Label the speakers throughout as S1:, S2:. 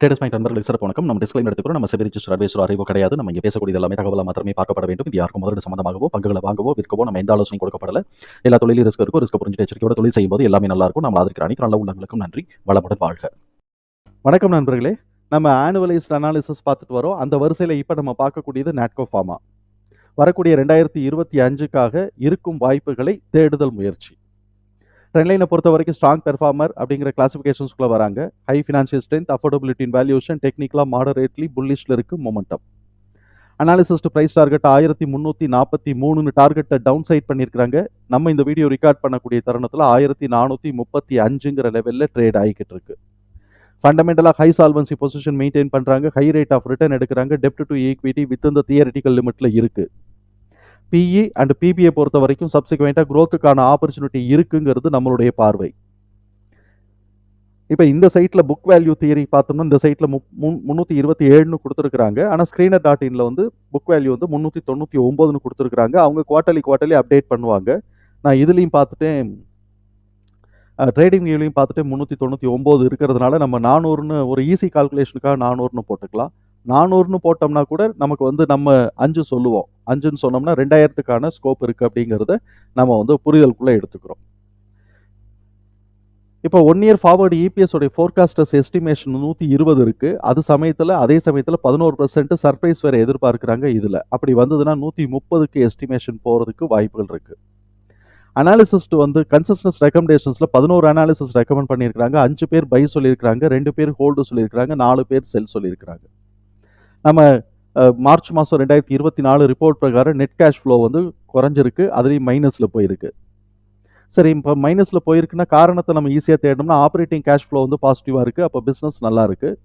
S1: Traders point நண்பர்களுக்கு சிறப்பு வணக்கம். நம்ம டிஸ்கிளைம் எடுத்துக்கிறோம் நம்ம செபி ரிஜிஸ்டர் அட்வைசர் அறிவோ கிடையாது. நம்ம இங்கே பேசக்கூடிய எல்லாமே தகவலாக மாத்திரமே பார்க்கப்பட வேண்டும். இது யாருக்கும் முதலீடு சம்பந்தமாகவோ பங்குகளை வாங்கவோ விற்கவோ நம்ம எந்த ஆலோசனை கொடுக்கப்படல. எல்லா தொழிலும் ரிஸ்க் இருக்கும் ரிஸ்க் புரிஞ்சு எச்சரிக்கையோட தொழில் செய்யும்போது எல்லாமே நல்லா இருக்கும். நம்ம அதற்கு அனைத்து நல்ல உள்ளங்களுக்கும் நன்றி. வளமுடன் வாழ்க.
S2: வணக்கம் நண்பர்களே. நம்ம ஆனுவலைஸ்ட் அனாலிசிஸ் பார்த்துட்டு வரோம். அந்த வரிசையில் இப்போ நம்ம பார்க்கக்கூடியது நாட்கோ ஃபார்மா வரக்கூடிய ரெண்டாயிரத்தி இருபத்தி அஞ்சுக்காக இருக்கும் வாய்ப்புகளை தேடுதல் முயற்சி. ட்ரெண்ட்லைனை பொறுத்த வரைக்கும் ஸ்ட்ராங் பெர்ஃபார்மர் அப்படிங்கிற கிளாசிஃபிகேஷன்ஸ்குள்ளே வராங்க. ஹை ஃபினான்ஷியல் ஸ்ட்ரென்த் அஃபோர்டபிலிட்டின் வேல்யூஷன் டெக்னிக்கலாக மாடரேட்லி புல்லிஷில் இருக்குது மொமெண்டம் அனாலிசிஸ்ட் ப்ரைஸ் டார்கெட் ஆயிரத்தி முந்நூற்றி நாற்பத்தி மூணுன்னு டார்கெட்டை டவுன் சைட் பண்ணியிருக்கிறாங்க நம்ம இந்த வீடியோ ரெக்கார்ட் பண்ணக்கூடிய தருணத்தில் ஆயிரத்தி நானூற்றி முப்பத்தி அஞ்சுங்கிற லெவலில் ட்ரேட் ஆகிக்கிட்டு இருக்கு. ஃபண்டமெண்டலாக ஹை சால்வன்சி பொசிஷன் மெயின்டைன் பண்ணுறாங்க ஹை ரேட் ஆஃப் ரிட்டர்ன் எடுக்கிறாங்க. டெப்ட் டு ஈக்விட்டி வித் இந்த தியரிட்டிக்கல் லிமிட்டில் இருக்குது பிஇ அண்ட் பிபிஐ பொறுத்த வரைக்கும் சப்சிக்வெண்ட்டாக க்ரோத்துக்கான ஆப்பர்ச்சுனிட்டி இருக்குங்கிறது நம்மளுடைய பார்வை. இப்போ இந்த சைட்டில் புக் வேல்யூ தியரி பார்த்தோம்னா இந்த சைட்டில் மு முந்நூற்றி இருபத்தி ஏழுன்னு கொடுத்துருக்குறாங்க. ஆனால் ஸ்க்ரீனர் டாட் இனில் வந்து புக் வேல்யூ வந்து முந்நூற்றி தொண்ணூற்றி ஒம்போதுன்னு கொடுத்துருக்குறாங்க. அவங்க குவார்ட்டர்லி குவார்ட்டர்லி அப்டேட் பண்ணுவாங்க. நான் இதுலேயும் பார்த்துட்டேன் ட்ரேடிங் வியூலையும் பார்த்துட்டு முந்நூற்றி தொண்ணூற்றி ஒம்பது இருக்கிறதுனால நம்ம நானூறுன்னு ஒரு ஈஸி கால்குலேஷனுக்காக நானூறுன்னு போட்டுக்கலாம். நானூறுன்னு போட்டோம்னா கூட நமக்கு வந்து நம்ம அஞ்சு சொல்லுவோம். அஞ்சுன்னு சொன்னோம்னா ரெண்டாயிரத்துக்கான ஸ்கோப் இருக்குது அப்படிங்கிறத நம்ம வந்து புரிதலுக்குள்ளே எடுத்துக்கிறோம். இப்போ ஒன் இயர் ஃபார்வர்டு இபிஎஸோடைய ஃபோர்காஸ்டர்ஸ் எஸ்டிமேஷன் நூற்றி இருபது இருக்குது அது சமயத்தில் அதே சமயத்தில் பதினோரு பர்சன்ட் சர்ப்ரைஸ் வேறு எதிர்பார்க்குறாங்க இதில். அப்படி வந்ததுன்னா நூற்றி முப்பதுக்கு எஸ்டிமேஷன் போகிறதுக்கு வாய்ப்புகள் இருக்குது அனாலிசிஸ்ட் வந்து கன்சிஸ்டன்ஸ் ரெக்கமெண்டேஷன்ஸில் பதினோரு அனாலிசிஸ் ரெக்கமெண்ட் பண்ணியிருக்காங்க அஞ்சு பேர் பை சொல்லியிருக்கிறாங்க. ரெண்டு பேர் ஹோல்டு சொல்லியிருக்கிறாங்க. நாலு பேர் செல் சொல்லியிருக்கிறாங்க. நம்ம மார்ச் மாதம் ரெண்டாயிரத்தி இருபத்தி நாலு ரிப்போர்ட் பிரகாரம் நெட் கேஷ் ஃப்ளோ வந்து குறைஞ்சிருக்கு. அதுலேயும் மைனஸில் போயிருக்கு. சரி இப்போ மைனஸில் போயிருக்குன்னா காரணத்தை நம்ம ஈஸியாக தேடணும்னா ஆப்ரேட்டிங் கேஷ் ஃப்ளோ வந்து பாசிட்டிவாக இருக்குது அப்போ பிஸ்னஸ் நல்லா இருக்குது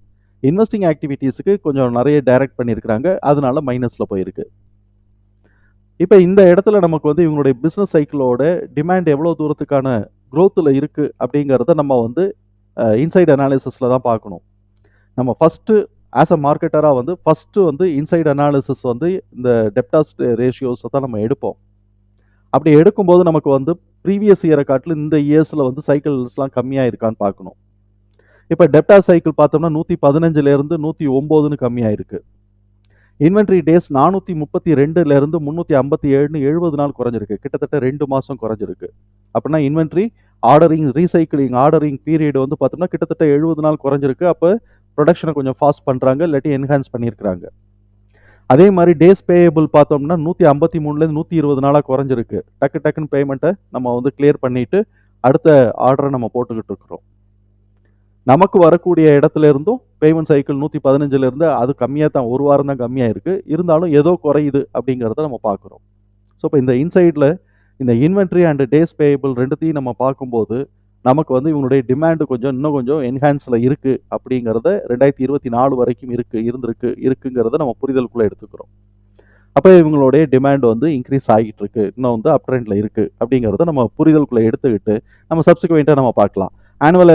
S2: இன்வெஸ்டிங் ஆக்டிவிட்டீஸுக்கு கொஞ்சம் நிறைய டைரக்ட் பண்ணியிருக்கிறாங்க. அதனால மைனஸில் போயிருக்கு. இப்போ இந்த இடத்துல நமக்கு வந்து இவங்களுடைய பிஸ்னஸ் சைக்கிளோட டிமாண்ட் எவ்வளோ தூரத்துக்கான க்ரோத்தில் இருக்குது அப்படிங்கிறத நம்ம வந்து இன்சைட் அனாலிசிஸில் தான் பார்க்கணும். நம்ம ஃபஸ்ட்டு ஆஸ் அ மார்க்கெட்டராக வந்து ஃபஸ்ட்டு வந்து இன்சைட் அனாலிசிஸ் வந்து இந்த டெப்டாஸ் ரேஷியோஸை தான் நம்ம எடுப்போம். அப்படி எடுக்கும்போது நமக்கு வந்து ப்ரீவியஸ் இயரை காட்டிலும் இந்த இயர்ஸில் வந்து சைக்கிள்ஸ்லாம் கம்மியாக இருக்கான்னு பார்க்கணும். இப்போ டெப்டா சைக்கிள் பார்த்தோம்னா நூற்றி பதினஞ்சுலேருந்து நூற்றி ஒம்போதுன்னு கம்மியாக இருக்குது இன்வென்ட்ரி டேஸ் நானூற்றி முப்பத்தி ரெண்டுலேருந்து முந்நூற்றி ஐம்பத்தி ஏழுன்னு எழுபது நாள் குறைஞ்சிருக்கு. கிட்டத்தட்ட ரெண்டு மாதம் குறைஞ்சிருக்கு. அப்படின்னா inventory ordering recycling ordering period வந்து பார்த்தோம்னா கிட்டத்தட்ட எழுபது நாள் குறைஞ்சிருக்கு. அப்போ ப்ரொடக்ஷனை கொஞ்சம் ஃபாஸ்ட் பண்ணுறாங்க இல்லாட்டி என்ஹான்ஸ் பண்ணியிருக்கிறாங்க. அதே மாதிரி டேஸ் பேயபிள் பார்த்தோம்னா நூற்றி ஐம்பத்தி மூணுலேருந்து நூற்றி இருபது நாளாக குறைஞ்சிருக்கு. டக்கு டக்குன்னு பேமெண்ட்டை நம்ம வந்து கிளியர் பண்ணிவிட்டு அடுத்த ஆர்டரை நம்ம போட்டுக்கிட்டு இருக்கிறோம். நமக்கு வரக்கூடிய இடத்துல இருந்தும் பேமெண்ட் சைக்கிள் நூற்றி பதினஞ்சுலேருந்து அது கம்மியாக தான் ஒரு வாரம் தான் கம்மியாக இருக்குது இருந்தாலும் ஏதோ குறையுது அப்படிங்கிறத நம்ம பார்க்குறோம். ஸோ இப்போ இந்த இன்சைடில் இந்த இன்வென்ட்ரி அண்ட் டேஸ் பேயபிள் ரெண்டுத்தையும் நம்ம பார்க்கும்போது நமக்கு வந்து இவங்களுடைய டிமாண்டு கொஞ்சம் இன்னும் கொஞ்சம் என்ஹான்ஸில் இருக்குது அப்படிங்கிறத ரெண்டாயிரத்தி இருபத்தி நாலு வரைக்கும் இருக்குது இருந்திருக்கு இருக்குங்கிறத நம்ம புரிதலுக்குள்ளே எடுத்துக்கிறோம். அப்போ இவங்களுடைய டிமாண்ட் வந்து இன்க்ரீஸ் ஆகிட்டு இருக்கு இன்னும் வந்து அப் ட்ரெண்டில் இருக்குது அப்படிங்கிறத நம்ம புரிதலுக்குள்ளே எடுத்துக்கிட்டு நம்ம சப்சிக்வெண்ட்டாக நம்ம பார்க்கலாம். ஆனுவல்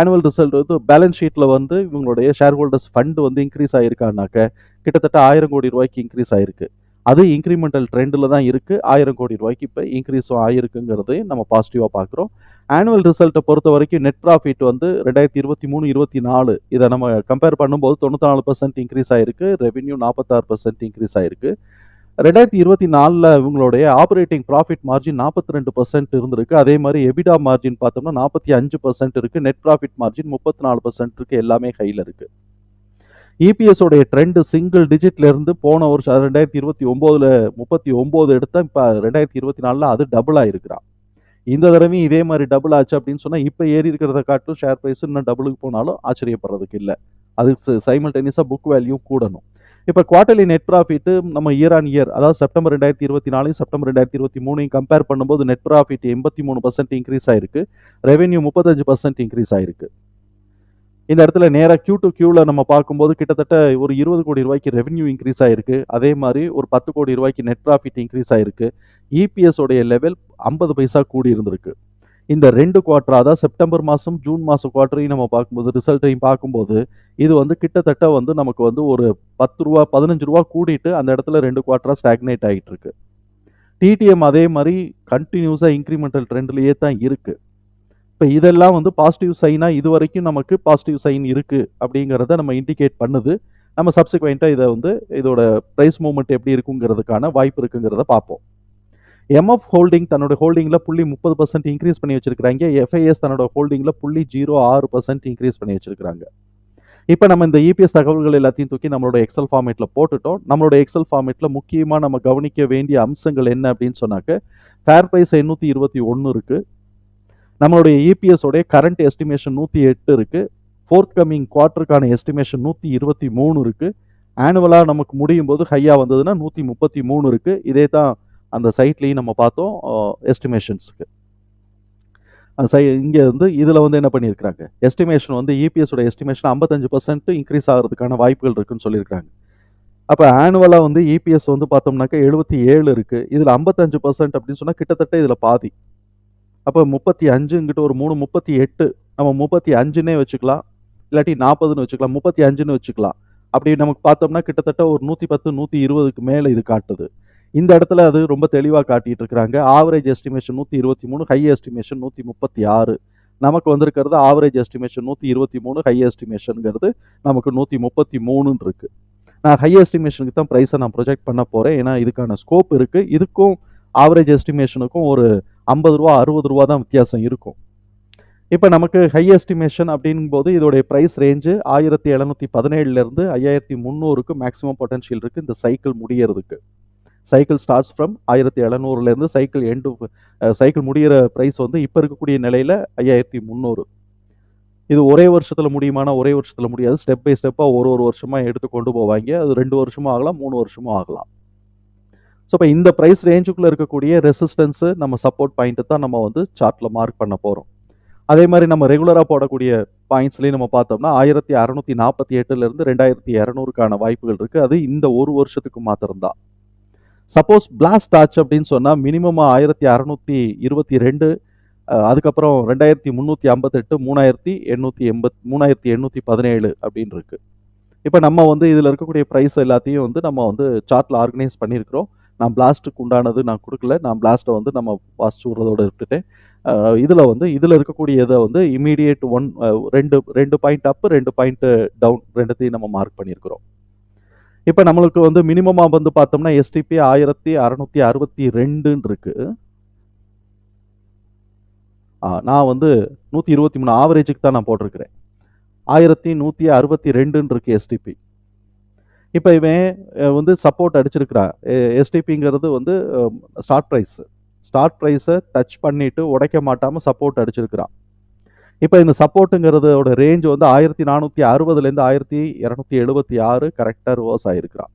S2: ஆனுவல் ரிசல்ட் வந்து பேலன்ஸ் ஷீட்டில் வந்து இவங்களுடைய ஷேர் ஹோல்டர்ஸ் ஃபண்டு வந்து இன்க்ரீஸ் ஆகிருக்கானாக்க கிட்டத்தட்ட ஆயிரம் கோடி ரூபாய்க்கு இன்க்ரீஸ் ஆகிருக்கு அது இன்க்ரிமெண்டல் ட்ரெண்டில் தான் இருக்குது ஆயிரம் கோடி ரூபாய்க்கு இப்போ இன்க்ரீஸும் ஆகிருக்குங்கிறதையும் நம்ம பாசிட்டிவாக பார்க்குறோம். ஆனுவல் ரிசல்ட்டை பொறுத்த வரைக்கும் நெட் ப்ராஃபிட் வந்து ரெண்டாயிரத்தி இருபத்தி மூணு இருபத்தி நாலு. இதை நம்ம கம்பேர் பண்ணும்போது தொண்ணூற்றி நாலு பர்சன்ட் இன்க்ரீஸ் ஆயிருக்கு. ரெவென்யூ நாற்பத்தாறு பர்சன்ட் இன்க்ரீஸ் ஆயிருக்கு. ரெண்டாயிரத்தி இருபத்தி நாலில் இவங்களுடைய ஆப்ரேட்டிங் ப்ராஃபிட் மார்ஜின் நாற்பத்தி ரெண்டு பர்சன்ட் இருந்திருக்கு. அதே மாதிரி எபிடா மார்ஜின் பார்த்தோம்னா நாற்பத்தி அஞ்சு பர்சன்ட் இருக்குது நெட் ப்ராஃபிட் மார்ஜின் முப்பத்தி நாலு பர்சன்ட் இருக்குது எல்லாமே கையில் இருக்குது இபிஎஸ் உடைய ட்ரெண்டு சிங்கிள் டிஜிட்ல இருந்து போன வருஷம் ரெண்டாயிரத்தி இருபத்தி ஒம்போதுல முப்பத்தி ஒம்போது எடுத்தா இப்போ ரெண்டாயிரத்தி இருபத்தி நாலில் அது டபுள் ஆயிருக்கிறான். இந்த தடவையும் இதே மாதிரி டபுள் ஆச்சு அப்படின்னு சொன்னால் இப்போ ஏறி இருக்கிறத காட்டும் ஷேர் ப்ரைஸ் இன்னும் டபுளுக்கு போனாலும் ஆச்சரியப்படுறதுக்கு இல்லை. அதுக்கு சைமல்டேனியஸாக புக் வேல்யூ கூடணும். இப்போ குவார்டர்லி நெட் ப்ராஃபிட்டு நம்ம இயர் ஆன் இயர் அதாவது செப்டம்பர் ரெண்டாயிரத்தி இருபத்தி நாலையும் செப்டம்பர் ரெண்டாயிரத்தி இருபத்தி மூணையும் கம்பேர் பண்ணும்போது நெட் ப்ராஃபிட் எண்பத்தி மூணு பர்சன்ட் இன்க்ரீஸ் ஆயிருக்கு. ரெவென்யூ முப்பத்தஞ்சு பர்சன்ட் இன்க்ரீஸ் ஆயிருக்கு. இந்த இடத்துல நேராக கியூ டு கியூவில் நம்ம பார்க்கும்போது கிட்டத்தட்ட ஒரு இருபது கோடி ரூபாய்க்கு ரெவன்யூ இன்க்ரீஸ் ஆயிருக்கு. அதே மாதிரி ஒரு பத்து கோடி ரூபாய்க்கு நெட் ப்ராஃபிட் இன்க்ரீஸ் ஆயிருக்கு. இபிஎஸ் உடைய லெவல் ஐம்பது பைசா கூடி இருந்திருக்கு. இந்த ரெண்டு குவார்டர் அதாவது செப்டம்பர் மாதம் ஜூன் மாதம் குவார்டரையும் நம்ம பார்க்கும்போது ரிசல்ட்டையும் பார்க்கும்போது இது வந்து கிட்டத்தட்ட வந்து நமக்கு வந்து ஒரு பத்து ரூபா பதினஞ்சு ரூபா கூடிட்டு அந்த இடத்துல ரெண்டு குவார்டராக ஸ்டாக்னேட் ஆகிட்டு இருக்கு. டிடிஎம் அதே மாதிரி கண்டினியூஸாக இன்க்ரிமெண்டல் ட்ரெண்ட்லேயே தான் இருக்குது இப்போ இதெல்லாம் வந்து பாசிட்டிவ் சைனாக இது வரைக்கும் நமக்கு பாசிட்டிவ் சைன் இருக்குது அப்படிங்கிறத நம்ம இண்டிகேட் பண்ணுது. நம்ம சப்சிக்வெண்ட்டாக இதை வந்து இதோட ப்ரைஸ் மூவ்மெண்ட் எப்படி இருக்குங்கிறதுக்கான வாய்ப்பு இருக்குங்கிறத பார்ப்போம். எம்எஃப் ஹோல்டிங் தன்னோட ஹோல்டிங்கில் புள்ளி முப்பது பர்சன்ட் இன்க்ரீஸ் பண்ணி வச்சிருக்கிறாங்க. எஃப்ஐஎஸ் தன்னோட ஹோல்டிங்கில் புள்ளி ஜீரோ ஆறு பர்சன்ட் இன்க்ரீஸ் பண்ணி வச்சிருக்கிறாங்க. இப்போ நம்ம இந்த இபிஎஸ் தகவல்கள் எல்லாத்தையும் தூக்கி நம்மளோட எக்ஸல் ஃபார்மேட்டில் போட்டுட்டோம். நம்மளோட எக்ஸல் ஃபார்மேட்டில் முக்கியமாக நம்ம கவனிக்க வேண்டிய அம்சங்கள் என்ன அப்படின்னு சொன்னாக்க ஃபேர் ப்ரைஸ் எண்ணூற்றி இருபத்தி ஒன்று இருக்குது நம்மளுடைய இபிஎஸ் உடைய கரண்ட் எஸ்டிமேஷன் நூற்றி எட்டு இருக்குது ஃபோர்த் கம்மிங் குவார்ட்டருக்கான எஸ்டிமேஷன் நூற்றி இருபத்தி மூணு இருக்குது ஆனுவலாக நமக்கு முடியும் போது ஹையாக வந்ததுன்னா நூற்றி முப்பத்தி மூணு இருக்குது இதே தான் அந்த சைட்லேயும் நம்ம பார்த்தோம் எஸ்டிமேஷன்ஸ்க்கு அந்த சை இங்கே வந்து இதில் வந்து என்ன பண்ணியிருக்கிறாங்க? எஸ்டிமேஷன் வந்து இபிஎஸோட எஸ்டிமேஷன் ஐம்பத்தஞ்சு பர்சன்ட் இன்க்ரீஸ் ஆகிறதுக்கான வாய்ப்புகள் இருக்குன்னு சொல்லியிருக்காங்க அப்போ ஆனுவலாக வந்து இபிஎஸ் வந்து பார்த்தோம்னாக்கா எழுபத்தி ஏழு இருக்குது இதில் ஐம்பத்தஞ்சு பர்சன்ட் அப்படின்னு சொன்னால் கிட்டத்தட்ட இதில் பாதி. அப்போ முப்பத்தி அஞ்சுங்கிட்ட ஒரு மூணு முப்பத்தி எட்டு நம்ம முப்பத்தி அஞ்சுன்னே வச்சுக்கலாம். இல்லாட்டி நாற்பதுன்னு வச்சுக்கலாம் முப்பத்தி அஞ்சுன்னு வச்சுக்கலாம். அப்படி நமக்கு பார்த்தோம்னா கிட்டத்தட்ட ஒரு நூற்றி பத்து நூற்றி இருபதுக்கு மேலே இது காட்டுது. இந்த இடத்துல அது ரொம்ப தெளிவாக காட்டிட்டு இருக்கிறாங்க ஆவரேஜ் எஸ்டிமேஷன் நூற்றி இருபத்தி மூணு ஹை எஸ்டிமேஷன் நூற்றி முப்பத்தி ஆறு. நமக்கு வந்திருக்கிறது ஆவரேஜ் எஸ்டிமேஷன் நூற்றி இருபத்தி மூணு ஹை எஸ்டிமேஷனுங்கிறது நமக்கு நூற்றி முப்பத்தி மூணுன்னு இருக்குது நான் ஹை எஸ்டிமேஷனுக்கு தான் ப்ரைஸை நான் ப்ரொஜெக்ட் பண்ண போகிறேன் ஏன்னா இதுக்கான ஸ்கோப் இருக்குது இதுக்கும் ஆவரேஜ் எஸ்டிமேஷனுக்கும் ஒரு ஐம்பது ரூபா அறுபது ரூபா தான் வித்தியாசம் இருக்கும். இப்போ நமக்கு ஹை எஸ்டிமேஷன் அப்படிங்கும்போது இதோடைய ப்ரைஸ் ரேஞ்சு ஆயிரத்தி எழுநூற்றி பதினேழுலேருந்து ஐயாயிரத்தி முந்நூறுக்கு மேக்ஸிமம் பொட்டன்ஷியல் இருக்குது இந்த சைக்கிள் முடியறதுக்கு. சைக்கிள் ஸ்டார்ட்ஸ் ஃப்ரம் ஆயிரத்தி எழுநூறுலேருந்து சைக்கிள் எண்டு சைக்கிள் முடிகிற ப்ரைஸ் வந்து இப்போ இருக்கக்கூடிய நிலையில் ஐயாயிரத்தி முந்நூறு. இது ஒரே வருஷத்தில் முடியுமானா ஒரே வருஷத்தில் முடியாது. ஸ்டெப் பை ஸ்டெப்பாக ஒரு ஒரு வருஷமாக எடுத்து கொண்டு போவாங்க. அது ரெண்டு வருஷமும் ஆகலாம் மூணு வருஷமும் ஆகலாம். ஸோ இப்போ இந்த ப்ரைஸ் ரேஞ்சுக்குள்ளே இருக்கக்கூடிய ரெசிஸ்டன்ஸு நம்ம சப்போர்ட் பாயிண்ட்டு தான் நம்ம வந்து சார்ட்டில் மார்க் பண்ண போகிறோம் அதே மாதிரி நம்ம ரெகுலராக போடக்கூடிய பாயிண்ட்ஸ்லேயும் நம்ம பார்த்தோம்னா ஆயிரத்தி அறநூற்றி நாற்பத்தி எட்டுலேருந்து ரெண்டாயிரத்தி இரநூறுக்கான வாய்ப்புகள் இருக்குது அது இந்த ஒரு வருஷத்துக்கு மாத்திரம்தான். சப்போஸ் பிளாஸ்ட் ஆச்சு அப்படின்னு சொன்னால் மினிமம் ஆயிரத்தி அறநூற்றி இருபத்தி ரெண்டு அதுக்கப்புறம் ரெண்டாயிரத்தி முந்நூற்றி ஐம்பத்தெட்டு மூணாயிரத்தி எண்ணூற்றி எண்பத் மூணாயிரத்தி எண்ணூற்றி பதினேழு அப்படின்னு இருக்குது இப்போ நம்ம வந்து இதில் இருக்கக்கூடிய ப்ரைஸ் எல்லாத்தையும் வந்து நம்ம வந்து சார்ட்டில் ஆர்கனைஸ் பண்ணியிருக்கிறோம். நான் பிளாஸ்ட்டுக்கு உண்டானது நான் கொடுக்கல. நான் பிளாஸ்ட்டை வந்து நம்ம வாசிச்சு விட்றதோட விட்டுட்டேன் இதில் வந்து இதில் இருக்கக்கூடிய இதை வந்து இமீடியட் ஒன் ரெண்டு ரெண்டு பாயிண்ட் அப்பு ரெண்டு பாயிண்ட்டு டவுன் ரெண்டுத்தையும் நம்ம மார்க் பண்ணியிருக்கிறோம். இப்போ நம்மளுக்கு வந்து மினிமமாக வந்து பார்த்தோம்னா எஸ்டிபி ஆயிரத்தி அறநூற்றி அறுபத்தி ரெண்டுன்னு இருக்கு. நான் வந்து நூற்றி இருபத்தி மூணு ஆவரேஜுக்கு தான் நான் போட்டிருக்கிறேன். ஆயிரத்தி நூற்றி அறுபத்தி ரெண்டுன்னு இருக்கு எஸ்டிபி இப்போ இவன் வந்து சப்போர்ட் அடிச்சிருக்கிறான். எஸ்டிபிங்கிறது வந்து ஸ்டார்ட் ப்ரைஸ் ஸ்டார்ட் ப்ரைஸை டச் பண்ணிவிட்டு உடைக்க மாட்டாமல் சப்போர்ட் அடிச்சிருக்கிறான். இப்போ இந்த சப்போர்ட்டுங்கிறதோட ரேஞ்ச் வந்து ஆயிரத்தி நானூற்றி அறுபதுலேருந்து ஆயிரத்தி இரநூத்தி எழுபத்தி ஆறு கரெக்டாக ரிவர்ஸ் ஆகிருக்கிறான்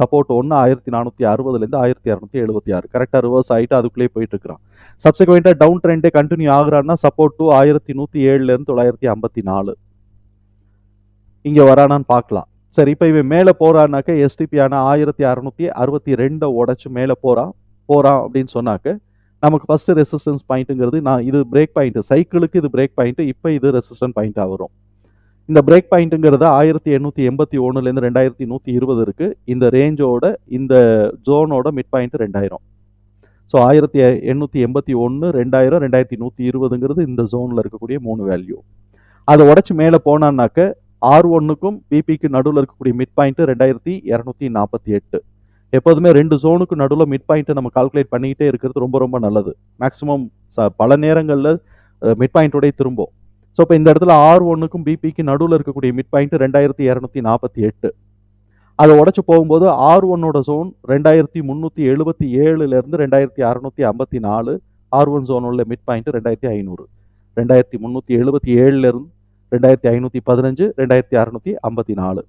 S2: சப்போர்ட் ஒன்று ஆயிரத்தி நானூற்றி அறுபதுலேருந்து ஆயிரத்தி இரநூத்தி எழுபத்தி ஆறு கரெக்டாக ரிவர்ஸ் ஆகிட்டு அதுக்குள்ளேயே போயிட்டு இருக்கிறான் சப்சிக்வெண்ட்டாக டவுன் ட்ரெண்டே கண்டினியூ ஆகுறான்னா சப்போர்ட் டூ ஆயிரத்தி நூற்றி ஏழுலேருந்து தொள்ளாயிரத்தி ஐம்பத்தி நாலு. இங்கே வரானான்னு பார்க்கலாம். சரி இப்போ இவன் மேலே போகிறான்னாக்க எஸ்டிபியான ஆயிரத்தி அறநூற்றி அறுபத்தி ரெண்டை உடச்சி மேலே போகிறான் போகிறான் அப்படின்னு சொன்னாக்க நமக்கு ஃபஸ்ட்டு ரெசிஸ்டன்ஸ் பாயிண்ட்டுங்கிறது நான் இது பிரேக் பாயிண்ட்டு சைக்கிளுக்கு இது பிரேக் பாயிண்ட்டு இப்போ இது ரெசிஸ்டன்ட் பாயிண்ட்டாக வரும். இந்த பிரேக் பாயிண்ட்டுங்கிறது ஆயிரத்தி எண்ணூற்றி எண்பத்தி ஒன்றுலேருந்து ரெண்டாயிரத்தி நூற்றி இருபது இருக்குது இந்த ரேஞ்சோட இந்த ஜோனோட மிட் பாயிண்ட்டு ரெண்டாயிரம். ஸோ ஆயிரத்தி எண்ணூற்றி எண்பத்தி ஒன்று ரெண்டாயிரம் ரெண்டாயிரத்தி நூற்றி இருபதுங்கிறது இந்த ஜோனில் இருக்கக்கூடிய மூணு வேல்யூ அதை உடச்சி மேலே போனான்னாக்க ஆர் ஒன்னுக்கும் பிபிக்கு நடுவில் இருக்கக்கூடிய மிட் பாயிண்ட் ரெண்டாயிரத்தி இரநூத்தி நாற்பத்தி எட்டு. எப்போதுமே ரெண்டு ஜோனுக்கு நடுவில் மிட் பாயிண்ட்டை நம்ம கால்குலேட் பண்ணிக்கிட்டே இருக்கிறது ரொம்ப ரொம்ப நல்லது. மேக்ஸிமம் பல நேரங்களில் மிட் பாயிண்ட்டோடய திரும்பும். ஸோ இப்போ இந்த இடத்துல ஆர் ஒன்னுக்கும் பிபிக்கு நடுவில் இருக்கக்கூடிய மிட் பாயிண்ட் ரெண்டாயிரத்தி இரநூத்தி நாற்பத்தி எட்டு. அதை உடச்சி போகும்போது ஆர் ஒன்னோட ஜோன் ரெண்டாயிரத்தி முந்நூற்றி எழுபத்தி ஏழுலேருந்து ரெண்டாயிரத்தி அறநூற்றி ஐம்பத்தி நாலு. ஆர் ஒன் ஜோனோட மிட் பாயிண்ட் ரெண்டாயிரத்தி ஐநூறு. ரெண்டாயிரத்தி முந்நூற்றி எழுபத்தி ஏழுலேருந்து ரெண்டாயிரத்தி ஐநூற்றி பதினஞ்சு ரெண்டாயிரத்தி அறநூற்றி ஐம்பத்தி நாலு.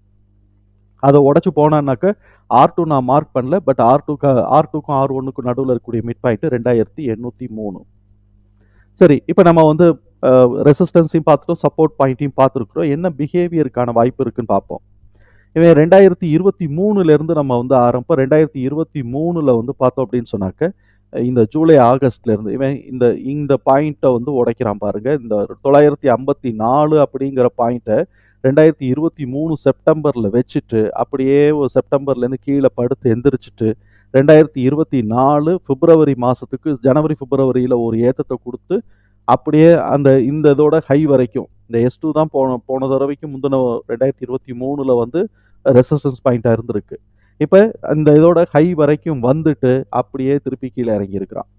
S2: அதை உடச்சி போனான்னாக்க ஆர் டூ நான் மார்க் பண்ணல பட் ஆர் டூக்கு ஆர் டூக்கும் ஆர் ஒன்றுக்கும் நடுவில் இருக்கக்கூடிய மிட் பாயிண்ட்டு ரெண்டாயிரத்தி எண்ணூற்றி மூணு. சரி இப்போ நம்ம வந்து ரெசிஸ்டன்ஸையும் பார்த்துட்டோம் சப்போர்ட் பாயிண்ட்டையும் பார்த்துருக்குறோம். என்ன பிஹேவியருக்கான வாய்ப்பு இருக்குன்னு பார்ப்போம். இவன் ரெண்டாயிரத்தி இருபத்தி மூணுலேருந்து நம்ம வந்து ஆரம்பம் ரெண்டாயிரத்தி இருபத்தி மூணில் வந்து பார்த்தோம் அப்படின்னு சொன்னாக்க இந்த ஜூலை ஆகஸ்ட்லேருந்து இவன் இந்த இந்த பாயிண்ட்டை வந்து உடைக்கிறான் பாருங்க. இந்த தொள்ளாயிரத்தி ஐம்பத்தி நாலு அப்படிங்கிற பாயிண்ட்டை ரெண்டாயிரத்தி இருபத்தி மூணு செப்டம்பரில் வச்சுட்டு அப்படியே ஒரு செப்டம்பர்லேருந்து கீழே படுத்து எந்திரிச்சிட்டு ரெண்டாயிரத்தி இருபத்தி நாலு பிப்ரவரி மாதத்துக்கு ஜனவரி பிப்ரவரியில் ஒரு ஏற்றத்தை கொடுத்து அப்படியே அந்த இந்த இதோட ஹை வரைக்கும் இந்த எஸ் டூ தான் போன போன தடவைக்கு முந்தின ரெண்டாயிரத்தி இருபத்தி மூணில் வந்து ரெசிஸ்டன்ஸ் பாயிண்ட்டாக இருந்திருக்கு. இப்போ அந்த இதோட ஹை வரைக்கும் வந்துட்டு அப்படியே திருப்பி கீழே இறங்கியிருக்கிறான்.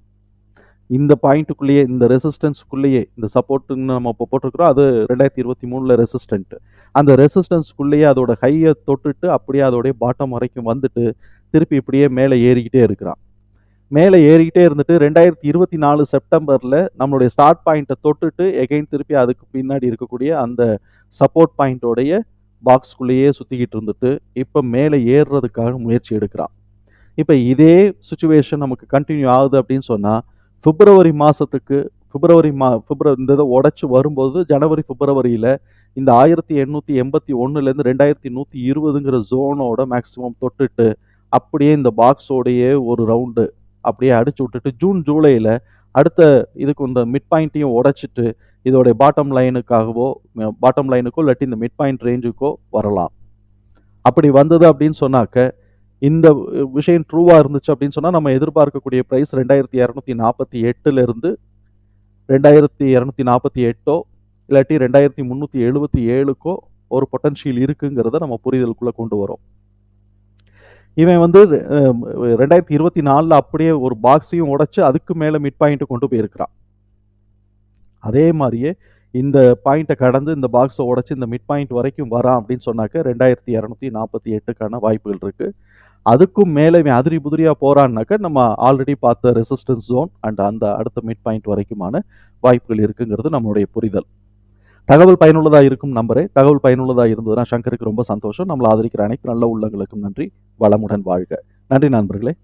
S2: இந்த பாயிண்ட்டுக்குள்ளேயே இந்த ரெசிஸ்டன்ஸ்க்குள்ளேயே இந்த சப்போர்ட்டுன்னு நம்ம இப்போ போட்டிருக்கிறோம் அது ரெண்டாயிரத்தி இருபத்தி மூணில் ரெசிஸ்டன்ட் அந்த ரெசிஸ்டன்ஸ்க்குள்ளேயே அதோட ஹையை தொட்டுட்டு அப்படியே அதோடைய பாட்டம் வரைக்கும் வந்துட்டு திருப்பி இப்படியே மேலே ஏறிக்கிட்டே இருக்கிறான். மேலே ஏறிக்கிட்டே இருந்துட்டு ரெண்டாயிரத்தி இருபத்தி நாலு செப்டம்பரில் நம்மளுடைய ஸ்டார்ட் பாயிண்ட்டை தொட்டுட்டு எகைன் திருப்பி அதுக்கு பின்னாடி இருக்கக்கூடிய அந்த சப்போர்ட் பாயிண்ட்டோடைய பாக்ஸ்குள்ளேயே சுற்றிக்கிட்டு இருந்துட்டு இப்போ மேலே ஏறுறதுக்காக முயற்சி எடுக்கிறான். இப்போ இதே சுச்சுவேஷன் நமக்கு கண்டினியூ ஆகுது அப்படின்னு சொன்னால் பிப்ரவரி மாதத்துக்கு பிப்ரவரி மா பிப்ரவரி இந்த இதை உடச்சி வரும்போது ஜனவரி பிப்ரவரியில் இந்த ஆயிரத்தி எண்ணூற்றி எண்பத்தி ஒன்றுலேருந்து ரெண்டாயிரத்தி நூற்றி இருபதுங்கிற ஜோனோட மேக்ஸிமம் தொட்டுட்டு அப்படியே இந்த பாக்ஸோடையே ஒரு ரவுண்டு அப்படியே அடிச்சு விட்டுட்டு ஜூன் ஜூலையில் அடுத்த இதுக்கு இந்த மிட் பாயிண்ட்டையும் உடைச்சிட்டு இதோடைய பாட்டம் லைனுக்காகவோ பாட்டம் லைனுக்கோ இல்லாட்டி இந்த மிட் பாயிண்ட் ரேஞ்சுக்கோ வரலாம். அப்படி வந்தது அப்படின்னு சொன்னாக்க இந்த விஷயம் ட்ரூவாக இருந்துச்சு அப்படின்னு சொன்னால் நம்ம எதிர்பார்க்கக்கூடிய ப்ரைஸ் ரெண்டாயிரத்தி இரநூத்தி நாற்பத்தி எட்டுலேருந்து ரெண்டாயிரத்தி இரநூத்தி நாற்பத்தி எட்டோ இல்லாட்டி ரெண்டாயிரத்தி முந்நூற்றி எழுபத்தி ஏழுக்கோ ஒரு பொட்டன்ஷியல் இருக்குங்கிறத நம்ம புரிதலுக்குள்ளே கொண்டு வரோம். இவன் வந்து ரெண்டாயிரத்தி இருபத்தி நாலில் அப்படியே ஒரு பாக்ஸையும் உடச்சி அதுக்கு மேலே மிட் பாயிண்ட்டு கொண்டு போயிருக்கிறான். அதே மாதிரியே இந்த பாயிண்ட்டை கடந்து இந்த பாக்ஸை உடச்சி இந்த மிட் பாயிண்ட் வரைக்கும் வரான் அப்படின்னு சொன்னாக்க ரெண்டாயிரத்தி இரநூத்தி நாற்பத்தி எட்டுக்கான வாய்ப்புகள் இருக்குது அதுக்கும் மேலே இவன் அதிரி புதிரியாக போகிறான்னாக்க நம்ம ஆல்ரெடி பார்த்த ரெசிஸ்டன்ஸ் ஜோன் அண்ட் அந்த அடுத்த மிட் பாயிண்ட் வரைக்குமான வாய்ப்புகள் இருக்குங்கிறது நம்மளுடைய புரிதல். தகவல் பயனுள்ளதாக இருக்கும் நம்பரே. தகவல் பயனுள்ளதாக இருந்ததுன்னா சங்கருக்கு ரொம்ப சந்தோஷம். நம்மளை ஆதரிக்கிற அனைத்து நல்ல உள்ளங்களுக்கும் நன்றி. வளமுடன் வாழ்க. நன்றி நண்பர்களே.